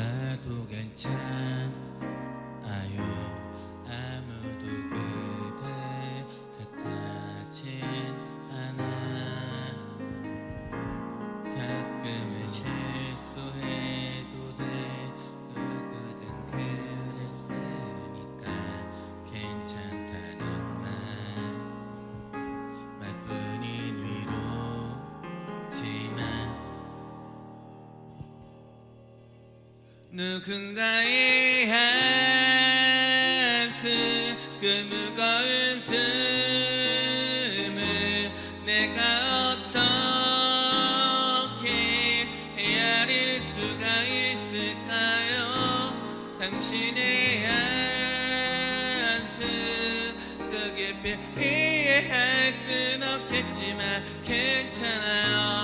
몰라도 괜찮 누군가의 한숨 그 무거운 숨을 내가 어떻게 헤아릴 수가 있을까요? 당신의 한숨 그 깊이 이해할 순 없겠지만 괜찮아요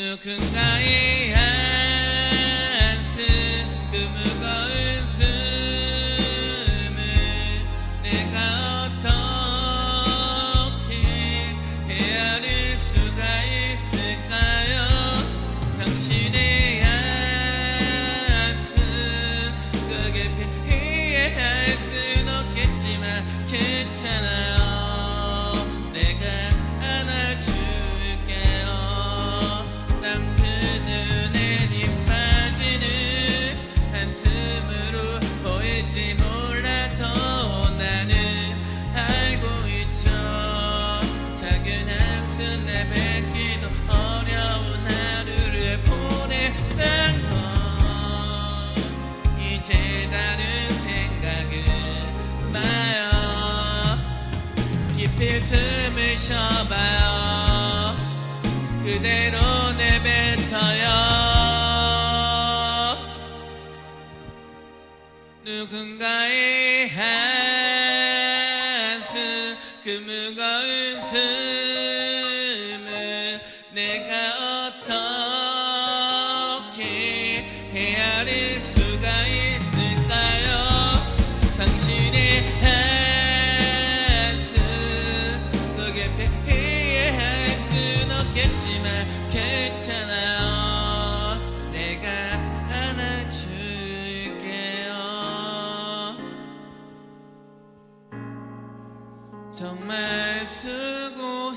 누군가의 한숨 보일지 몰라도 나는 알고 있죠. 작은 한숨 내뱉기도 어려운 하루를 보냈던 건 이제 다른 생각은 마요. 깊이 숨을 쉬어봐요. 그대로 내뱉어요 누군가의 한숨 그 무거운 숨을 내가 어떻게 헤아릴 수가 있을까요? 당신의 한숨 그게 이해할 순 없겠지만 괜찮아 정말 수고했어.